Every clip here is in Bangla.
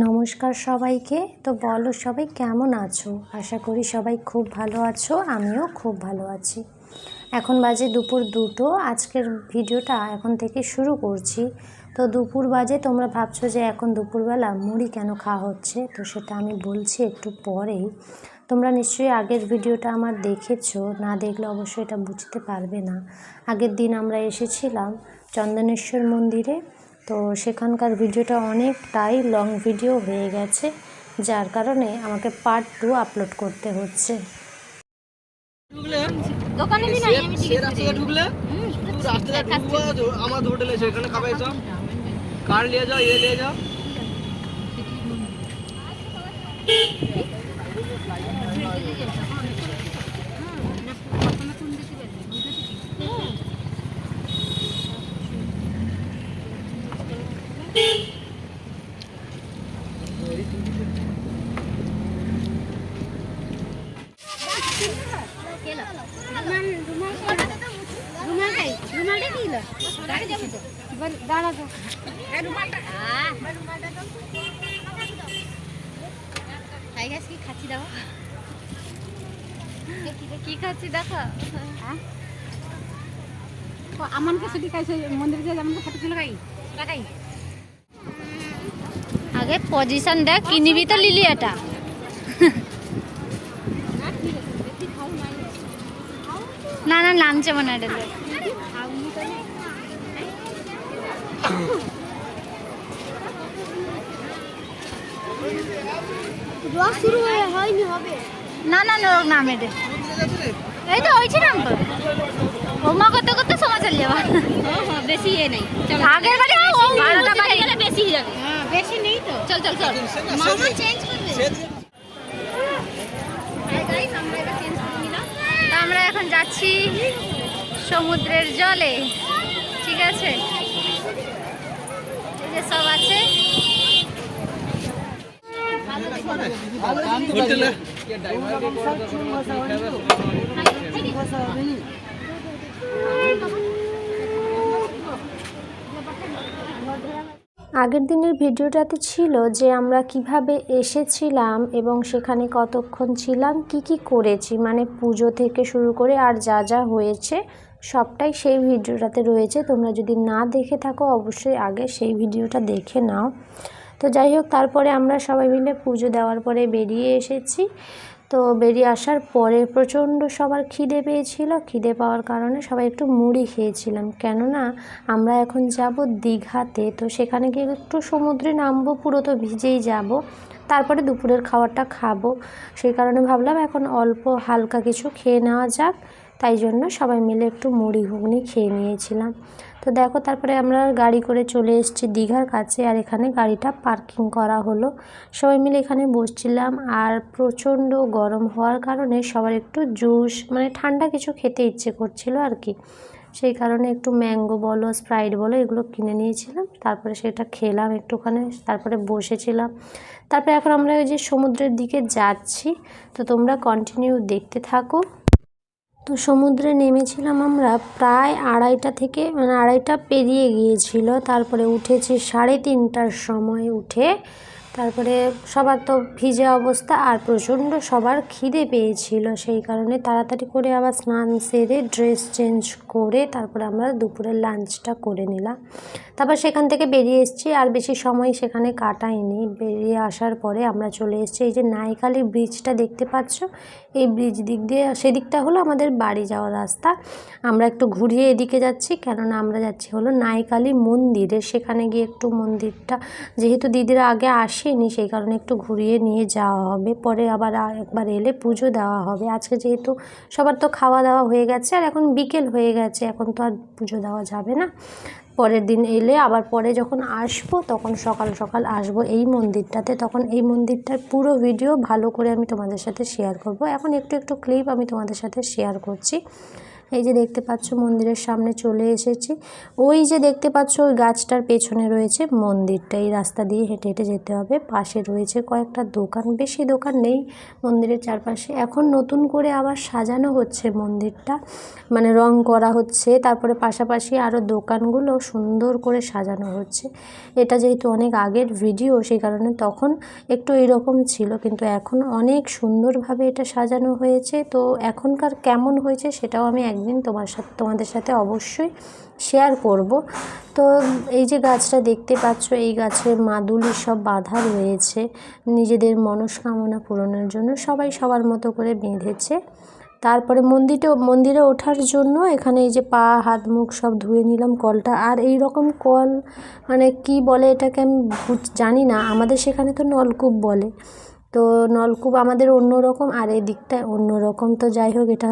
নমস্কার সবাইকে। তো বলো সবাই কেমন আছো? আশা করি সবাই খুব ভালো আছো, আমিও খুব ভালো আছি। এখন বাজে দুপুর দুটো, আজকের ভিডিওটা এখন থেকে শুরু করছি। তো দুপুর বাজে, তোমরা ভাবছ যে এখন দুপুরবেলা মুড়ি কেন খাওয়া হচ্ছে? তো সেটা আমি বলছি একটু পরেই। তোমরা নিশ্চয়ই আগের ভিডিওটা আমার দেখেছ, না দেখলে অবশ্যই এটা বুঝতে পারবে না। আগের দিন আমরা এসেছিলাম চন্দনেশ্বর মন্দিরে। তো সেখানকার ভিডিওটা অনেকটাই লং ভিডিও হয়ে গেছে যার কারণে আমাকে পার্ট টু আপলোড করতে হচ্ছে। দোকানে ঢুকলে? আমার হোটেল সব? কার নিয়ে যাও নিয়ে যাও? কেলো রুমাল কি খাচ্ছি দাও কি খাচ্ছি দেখো আমানকে সেটি খাইছে মন্দিরে যে আমাকে ফটো তুলে খাই। লাগাই আগে পজিশন দেখ কিনিবি তো লিলি এটা। না না নামছে মনে হয় এটা লোক। শুরু হয়নি হবে না না লোক নাম এটা এই তো হয়েছে নাম তো। ওমা করতে করতে সময় চলে যাবা। বেশি এ নেই। আগের বারে বেশি হয়ে যাবে হ্যাঁ বেশি নেই তো। চল চল চল। মামা চেঞ্জ করবে। তো আমরা এখন যাচ্ছি সমুদ্রের জলে। ঠিক আছে? এই যে সব আছে। হোটেলে আগের দিনের ভিডিওটাতে ছিল যে আমরা কীভাবে এসেছিলাম এবং সেখানে কতক্ষণ ছিলাম, কি কি করেছি মানে পুজো থেকে শুরু করে আর যা যা হয়েছে, সবটাই সেই ভিডিওটাতে রয়েছে। তোমরা যদি না দেখে থাকো, অবশ্যই আগে সেই ভিডিওটা দেখে নাও। তো যাই হোক, তারপরে আমরা সবাই মিলে পুজো দেওয়ার পরে বেরিয়ে এসেছি। তো বেরিয়ে আসার পরে প্রচণ্ড সবার খিদে পেয়েছিল। খিদে পাওয়ার কারণে সবাই একটু মুড়ি খেয়েছিলাম। কেননা আমরা এখন যাব দীঘাতে, তো সেখানে গিয়ে একটু সমুদ্রে নামবো, পুরো তো ভিজেই যাব। তারপরে দুপুরের খাবারটা খাব। সেই কারণে ভাবলাম এখন অল্প হালকা কিছু খেয়ে নেওয়া যাক। তাই জন্য সবাই মিলে একটু মুড়ি ঘুগনি খেয়ে নিয়েছিলাম। তো দেখো তারপরে আমরা গাড়ি করে চলে এসেছি দীঘার কাছে আর এখানে গাড়িটা পার্কিং করা হলো। সবাই মিলে এখানে বসছিলাম আর প্রচণ্ড গরম হওয়ার কারণে সবার একটু জুস মানে ঠান্ডা কিছু খেতে ইচ্ছে করছিল আর কি। সেই কারণে একটু ম্যাঙ্গো বলো, স্প্রাইট বলো, এগুলো কিনে নিয়েছিলাম। তারপরে সেটা খেলাম একটুখানি, তারপরে বসেছিলাম। তারপরে এখন আমরা ওই যে সমুদ্রের দিকে যাচ্ছি। তো তোমরা কন্টিনিউ দেখতে থাকো। তো সমুদ্রে নেমেছিলাম আমরা প্রায় আড়াইটা থেকে মানে আড়াইটা পেরিয়ে গিয়েছিল। তারপরে উঠেছি সাড়ে তিনটার সময় উঠে, তারপরে সবার তো ভিজে অবস্থা আর প্রচণ্ড সবার খিদে পেয়েছিল। সেই কারণে তাড়াতাড়ি করে আবার স্নান সেরে ড্রেস চেঞ্জ করে তারপরে আমরা দুপুরের লাঞ্চটা করে নিলাম। তারপর সেখান থেকে বেরিয়ে এসেছি, আর বেশি সময় সেখানে কাটাইনি। বেরিয়ে আসার পরে আমরা চলে এসেছি, এই যে নাইকালি ব্রিজটা দেখতে পাচ্ছ? এই ব্রিজ দিক দিয়ে, সেদিকটা হলো আমাদের বাড়ি যাওয়ার রাস্তা। আমরা একটু ঘুরিয়ে এদিকে যাচ্ছি, কেননা আমরা যাচ্ছি হলো নাইকালি মন্দিরে। সেখানে গিয়ে একটু মন্দিরটা, যেহেতু দিদিরা আগে আসেনি, সেই কারণে একটু ঘুরিয়ে নিয়ে যাওয়া হবে। পরে আবার একবার এলে পুজো দেওয়া হবে। আজকে যেহেতু সবার তো খাওয়া দাওয়া হয়ে গেছে, আর এখন বিকেল হয়ে গেছে, এখন তো আর পুজো দেওয়া যাবে না। পরের দিন এলে আবার পরে যখন আসব, তখন সকাল সকাল আসব এই মন্দিরটাতে। তখন এই মন্দিরটার পুরো ভিডিও ভালো করে আমি তোমাদের সাথে শেয়ার করব। এখন একটু একটু ক্লিপ আমি তোমাদের সাথে শেয়ার করছি। এই যে দেখতে পাচ্ছ মন্দিরের সামনে চলে এসেছি। ওই যে দেখতে পাচ্ছ ওই গাছটার পেছনে রয়েছে মন্দিরটা। এই রাস্তা দিয়ে হেঁটে হেঁটে যেতে হবে। পাশে রয়েছে কয়েকটা দোকান। বেশি দোকান নেই মন্দিরের চারপাশে। এখন নতুন করে আবার সাজানো হচ্ছে মন্দিরটা। মানে রং করা হচ্ছে। তারপরে পাশাপাশি আরও দোকানগুলো সুন্দর করে সাজানো হচ্ছে। এটা যেহেতু অনেক আগের ভিডিও সেই কারণে তখন একটু এরকম ছিল। কিন্তু এখন অনেক সুন্দরভাবে এটা সাজানো হয়েছে। তো এখনকার কেমন হয়েছে সেটাও আমি একদিন তোমার সাথে, তোমাদের সাথে অবশ্যই শেয়ার করব। তো এই যে গাছটা দেখতে পাচ্ছ, এই গাছের মাদুলি সব বাঁধা রয়েছে। নিজেদের মনস্কামনা পূরণের জন্য সবাই সবার মতো করে বেঁধেছে। তারপরে মন্দিরে মন্দিরে ওঠার জন্য এখানে এই যে পা, হাত, মুখ সব ধুয়ে নিলাম কলটা। আর এই রকম কল মানে কি বলে এটাকে আমি জানি না। আমাদের সেখানে তো নলকূপ বলে। তো নলকূপ আমাদের অন্য রকম আর এই দিকটায় অন্য রকম তো যাই হোক, এটা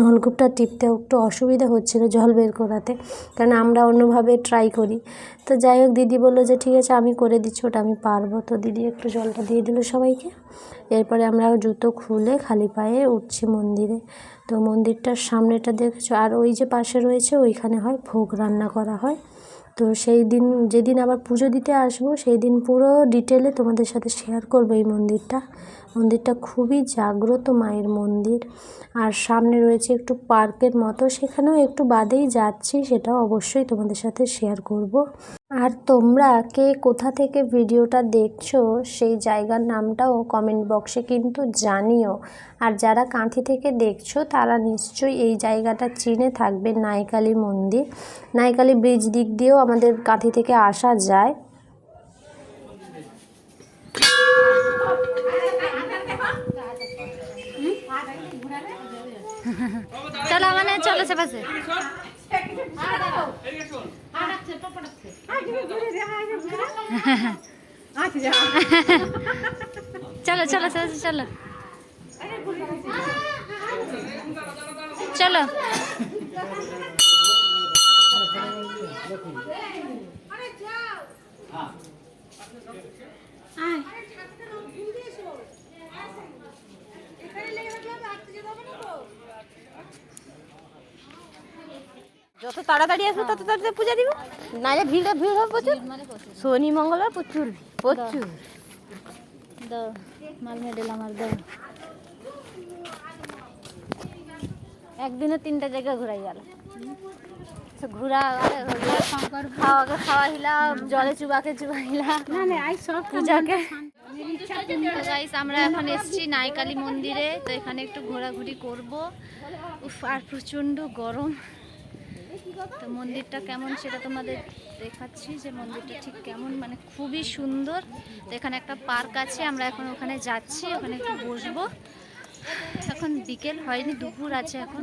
নলকূপটা টিপতে একটু অসুবিধা হচ্ছিল জল বের করাতে, কারণ আমরা অন্যভাবে ট্রাই করি। তো যাই হোক, দিদি বলল যে, ঠিক আছে, আমি করে দিচ্ছি, ওটা আমি পারব। তো দিদি একটু জলটা দিয়ে দিল সবাইকে। এরপরে আমরা জুতো খুলে খালি পায়ে উঠছি মন্দিরে। তো মন্দিরটার সামনেটা দেখেছ? আর ওই যে পাশে রয়েছে, ওইখানে হয় ভোগ রান্না করা হয়। তো সেই দিন, যেদিন আবার পুজো দিতে আসব, সেই দিন পুরো ডিটেলে তোমাদের সাথে শেয়ার করব এই মন্দিরটা। মন্দিরটা খুবই জাগ্রত মায়ের মন্দির। আর সামনে রয়েছে একটু পার্কের মতো, সেখানেও একটু বাদেই যাচ্ছি, সেটা অবশ্যই তোমাদের সাথে শেয়ার করব। আর তোমরা কে কোথা থেকে ভিডিওটা দেখছ, সেই জায়গার নামটাও কমেন্ট বক্সে কিন্তু জানিও। আর যারা কাঁথি থেকে দেখছ, তারা নিশ্চয়ই এই জায়গাটা চিনে থাকবে নাইকালি মন্দির। নাইকালি ব্রিজ দিক দিয়েও আমাদের কাঁথি থেকে আসা যায়। চলো মানে চলো সে পাশে। চলো চলো চলো। চলো। চলো যত তাড়াতাড়ি আসবে তত তাড়াতাড়ি পূজা দিব। নাহলে ভিড়ে ভিড় হবে প্রচুর। শনি মঙ্গলবার প্রচুর প্রচুর। দাও মাল মেডেল আমার দাও। একদিনে তিনটা জায়গা ঘুরাই গেল। ঘুরা খাওয়াকে জলে চুবাকে চুবাইলা পূজাকে। গাইস আমরা এখন এসেছি নাইকালি মন্দিরে। তো এখানে একটু ঘোরাঘুরি করব। উফ আর প্রচণ্ড গরম। তো মন্দিরটা কেমন সেটা তোমাদের দেখাচ্ছি যে মন্দিরটা ঠিক কেমন। মানে খুবই সুন্দর। তো এখানে একটা পার্ক আছে, আমরা এখন ওখানে যাচ্ছি, ওখানে একটু বসবো। এখন বিকেল হয়নি, দুপুর আছে এখন,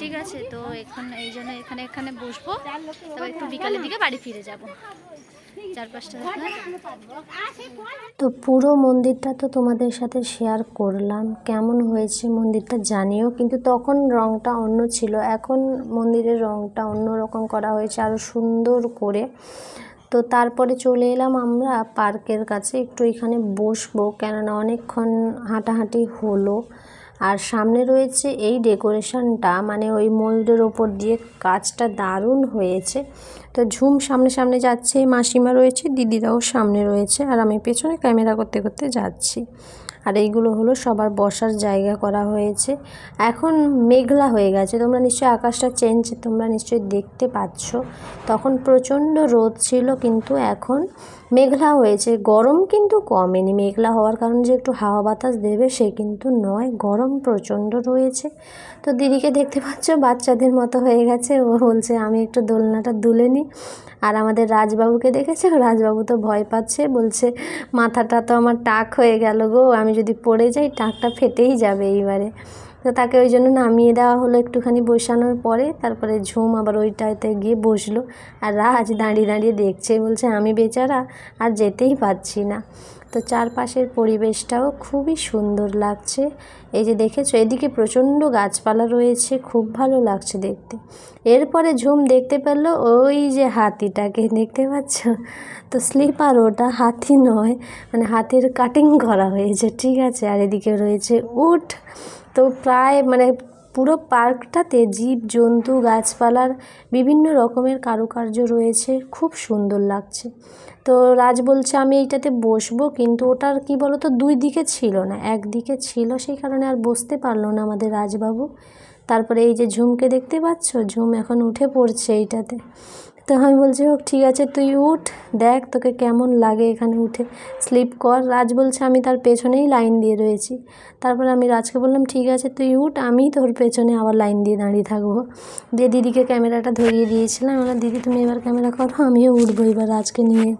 ঠিক আছে? তো এখন এই জন্য এখানে এখানে বসবো। তবে একটু বিকালের দিকে বাড়ি ফিরে যাব। তো পুরো মন্দিরটা তো তোমাদের সাথে শেয়ার করলাম। কেমন হয়েছে মন্দিরটা জানিও, কিন্তু তখন রংটা অন্য ছিল। এখন মন্দিরের রংটা অন্য রকম করা হয়েছে আরও সুন্দর করে। তো তারপরে চলে এলাম আমরা পার্কের কাছে, একটু এখানে বসবো। কেননা অনেকক্ষণ হাঁটাহাঁটি হলো। আর সামনে রয়েছে এই ডেকোরেশনটা মানে ওই ময়ূরের ওপর দিয়ে কাজটা দারুণ হয়েছে। তো ঝুম সামনে সামনে যাচ্ছে, মাসিমা রয়েছে, দিদিরাও সামনে রয়েছে, আর আমি পেছনে ক্যামেরা করতে করতে যাচ্ছি। আর এইগুলো হলো সবার বসার জায়গা করা হয়েছে। এখন মেঘলা হয়ে গেছে, তোমরা নিশ্চয়ই আকাশটা চেঞ্জ তোমরা নিশ্চয়ই দেখতে পাচ্ছ। তখন প্রচণ্ড রোদ ছিল, কিন্তু এখন মেঘলা হয়েছে। গরম কিন্তু কমেনি, মেঘলা হওয়ার কারণে যে একটু হাওয়া বাতাস দেবে সে কিন্তু নয়, গরম প্রচণ্ড রয়েছে। তো দিদিকে দেখতে পাচ্ছ, বাচ্চাদের মতো হয়ে গেছে। ও বলছে, আমি একটু দোলনাটা দুলে নিই আর আমাদের রাজবাবুকে দেখেছ? রাজবাবু তো ভয় পাচ্ছে, বলছে, মাথাটা তো আমার টাক হয়ে গেল গো, আমি যদি পড়ে যাই টাকটা ফেটেই যাবে এইবারে। তো তাকে ওই জন্য নামিয়ে দেওয়া হলো একটুখানি বসানোর পরে, তারপরে ঝুম আবার ওইটাতে গিয়ে বসল। আর রাজ দাঁড়িয়ে দাঁড়িয়ে দেখছে, বলছে, আমি বেচারা আর যেতেই পারছি না। তো চারপাশের পরিবেশটাও খুবই সুন্দর লাগছে। এই যে দেখেছ, এদিকে প্রচণ্ড গাছপালা রয়েছে, খুব ভালো লাগছে দেখতে। এরপরে ঝুম দেখতে পেল ওই যে হাতিটাকে, দেখতে পাচ্ছ? তো স্লিপার ওটা, হাতি নয় মানে হাতির কাটিং করা হয়েছে, ঠিক আছে? আর এদিকে রয়েছে উট। তো প্রায় মানে পুরো পার্কটাতে জীব, জন্তু, গাছপালার বিভিন্ন রকমের কারুকার্য রয়েছে। খুব সুন্দর লাগছে। তো রাজ বলছে, আমি এইটাতে বসবো। কিন্তু ওটার কি বলতো, দুই দিকে ছিল না একদিকে ছিল। সেই কারণে আর বসতে পারল না আমাদের রাজবাবু। তারপরে এই যে ঝুমকে দেখতে পাচ্ছ, ঝুম এখন উঠে পড়ছে এইটাতে। তো আমি বলছি, হোক, ঠিক আছে, তুই উঠ, দেখ তোকে কেমন লাগে এখানে উঠে। স্লিপ কর। রাজ বলছে, আমি তার পেছনেই লাইন দিয়ে রয়েছি। তারপর আমি রাজকে বললাম, ঠিক আছে, তুই উঠ, আমি তোর পেছনে আবার লাইন দিয়ে দাঁড়িয়ে থাকব। দিয়ে দিদিকে ক্যামেরাটা ধরিয়ে দিয়েছিলাম। আমরা দিদি, তুমি এবার ক্যামেরা করো, আমিও উঠবো এবার রাজকে নিয়ে।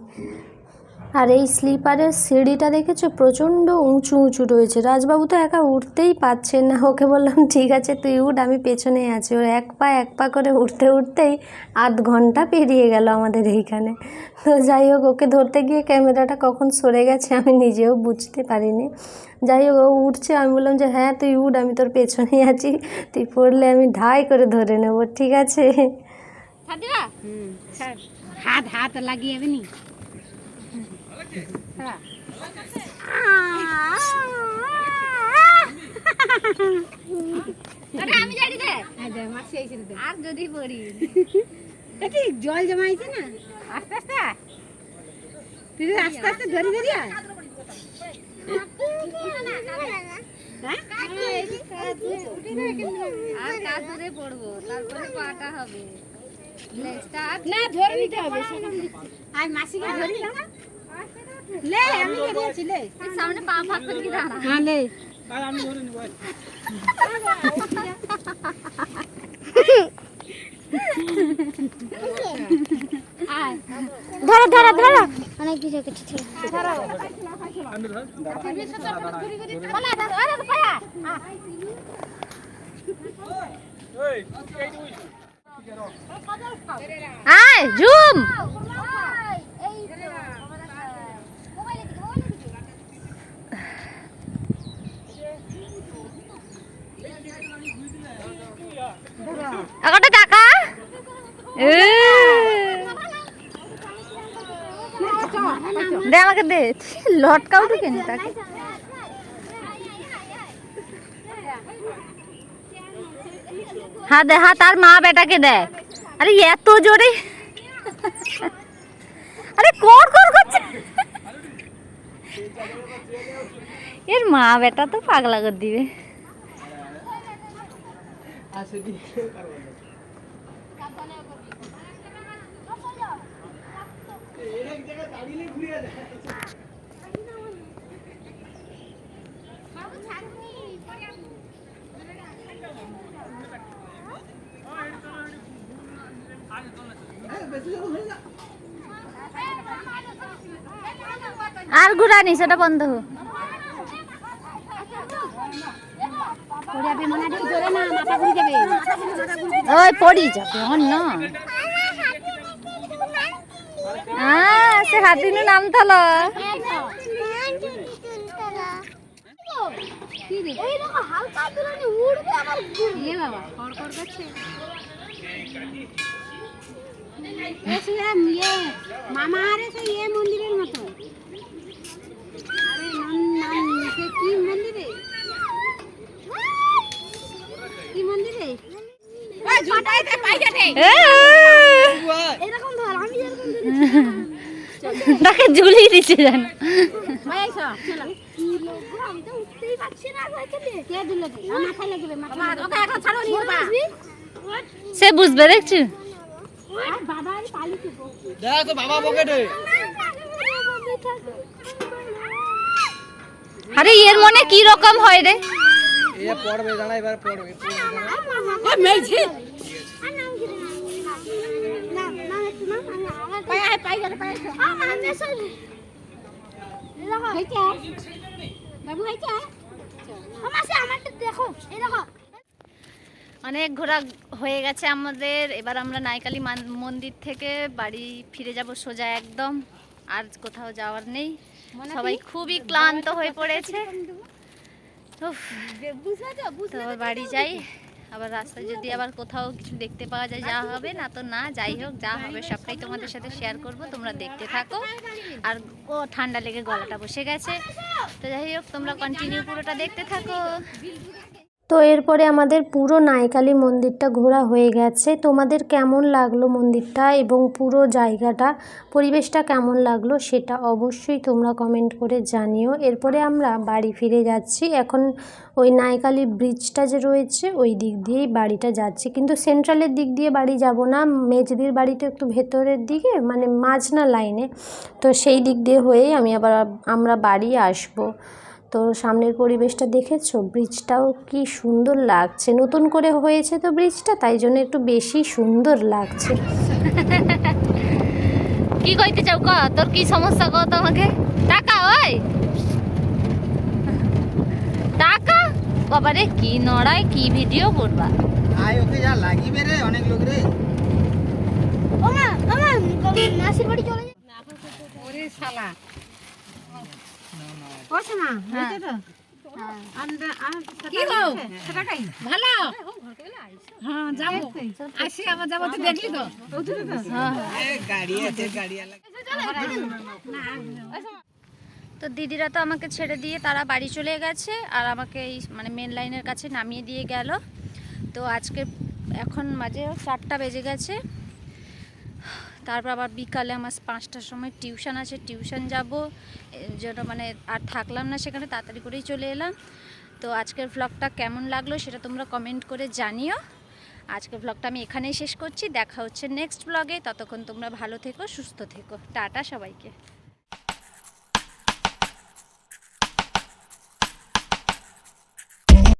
আর এই স্লিপারের সিঁড়িটা দেখেছ? প্রচণ্ড উঁচু উঁচু রয়েছে। রাজবাবু তো একা উঠতেই পারছেন না। ওকে বললাম ঠিক আছে তুই উঠ আমি পেছনে আছি। ওর এক পা এক পা করে উঠতে উঠতেই আধ ঘণ্টা পেরিয়ে গেল আমাদের এইখানে। তো যাই হোক ওকে ধরতে গিয়ে ক্যামেরাটা কখন সরে গেছে আমি নিজেও বুঝতে পারিনি। যাই হোক ও উঠছে আমি বললাম যে হ্যাঁ তুই উঠ আমি তোর পেছনেই আছি। তুই পড়লে আমি ধাই করে ধরে নেব ঠিক আছে? হাত হাত লাগিয়ে আর যদি পড়ি। জল জমাইছে না? আস্তে আস্তে। তুই আস্তে আস্তে ধরি ধরি হ্যাঁ? আর কাতুরে পড়ব তারপরে পাটা হবে। না ধরে নিতে হবে আয় মাসিকে ধরি না? লে আমি ধরে আছি লে এই সামনে পা ফাঁক করে কি দাঁড়া হ্যাঁ লে ধরো ধরো ধরো অনেক কিছু কিছু ছিল আয় ঝুম একটা টাকা দে আমাকে দে। লটকাও তো কেন তাকে। হ্যাঁ দে হ্যাঁ তার মা বেটাকে দেখ। আরে, এত জোরে। আরে, কর কর করছে। এর মা বেটা তো পাগলা করে দিবে। আর ঘুরানি সেটা বন্ধ হোক। ওই পড়ি যাবে অন্য সে হাতিনু নাম তালো বাবা কর কর করছে। এ সে ইয়ে মামা আরে সে ইয়ে মন্দিরের মতো। আরে নাম নাম সে কি মন্দিরে? কি মন্দিরে? এরকম তাকে ঝুলিয়ে দিচ্ছে জানো ভাই আইসো চলো আমি তো উঠতেই পারছি না কে দিল আমার মাথায় লাগবে মাথায় ওকে এখন ছাড়ো দেখ বাবা অনেক ঘোরা হয়ে গেছে আমাদের। এবার আমরা নাইকালি মন্দির থেকে বাড়ি ফিরে যাব সোজা একদম। আর কোথাও যাওয়ার নেই। সবাই খুবই ক্লান্ত হয়ে পড়েছে। তো? বাড়ি যাই। আবার রাস্তায় যদি আবার কোথাও কিছু দেখতে পাওয়া যায়, যা হবে না তো না, যাই হোক, যা হবে, সবটাই তোমাদের সাথে শেয়ার করব, তোমরা দেখতে থাকো। আর ও ঠান্ডা লেগে গলাটা বসে গেছে। তো যাই হোক, তোমরা কন্টিনিউ পুরোটা দেখতে থাকো। তো এরপরে আমাদের পুরো নাইকালি মন্দিরটা ঘোরা হয়ে গেছে। তোমাদের কেমন লাগল মন্দিরটা এবং পুরো জায়গাটা, পরিবেশটা কেমন লাগল সেটা অবশ্যই তোমরা কমেন্ট করে জানিও। এরপরে আমরা বাড়ি ফিরে যাচ্ছি। এখন ওই নাইকালি ব্রিজটা যে রয়েছে, ওই দিক দিয়েই বাড়িটা যাচ্ছি। কিন্তু সেন্ট্রালের দিক দিয়ে বাড়ি যাব না। মেজদির বাড়িটা একটু ভেতরের দিকে মানে মাঝনা লাইনে তো সেই দিক দিয়ে হয়েই আমি আবার, আমরা বাড়ি আসব। তো সামনের পরিবেশটা দেখেছ? ব্রিজটাও কি সুন্দর লাগছে। নতুন করে হয়েছে তো ব্রিজটা তাই জন্য একটু বেশি সুন্দর লাগছে। কি কইতে চাও ক তোর কি সমস্যা কো তোমাকে টাকা ওই! টাকা? বাবারে কি নড়াই কি ভিডিও করবা? আয় ওকে যা লাগিবে রে অনেক লোক রে। ওরে শালা ও শোনা হয়েছে তো আমরা কি গো সেটা খাই ভালো হ্যাঁ যাব আসি আবার যাব তো? দিদিরা তো আমাকে ছেড়ে দিয়ে তারা বাড়ি চলে গেছে আর আমাকে এই মানে মেন লাইনের কাছে নামিয়ে দিয়ে গেল। তো আজকে এখন মাঝে চারটা বেজে গেছে। তারপর আবার বিকালে আমার পাঁচটার সময় টিউশন আছে, টিউশন যাব। যেটা মানে আর থাকলাম না সেখানে, তাড়াতাড়ি করেই চলে এলাম। তো আজকের ভ্লগটা কেমন লাগল সেটা তোমরা কমেন্ট করে জানিও। আজকের ভ্লগটা আমি এখানেই শেষ করছি। দেখা হচ্ছে নেক্সট ব্লগে ততক্ষণ তোমরা ভালো থেকো, সুস্থ থেকো। টাটা সবাইকে।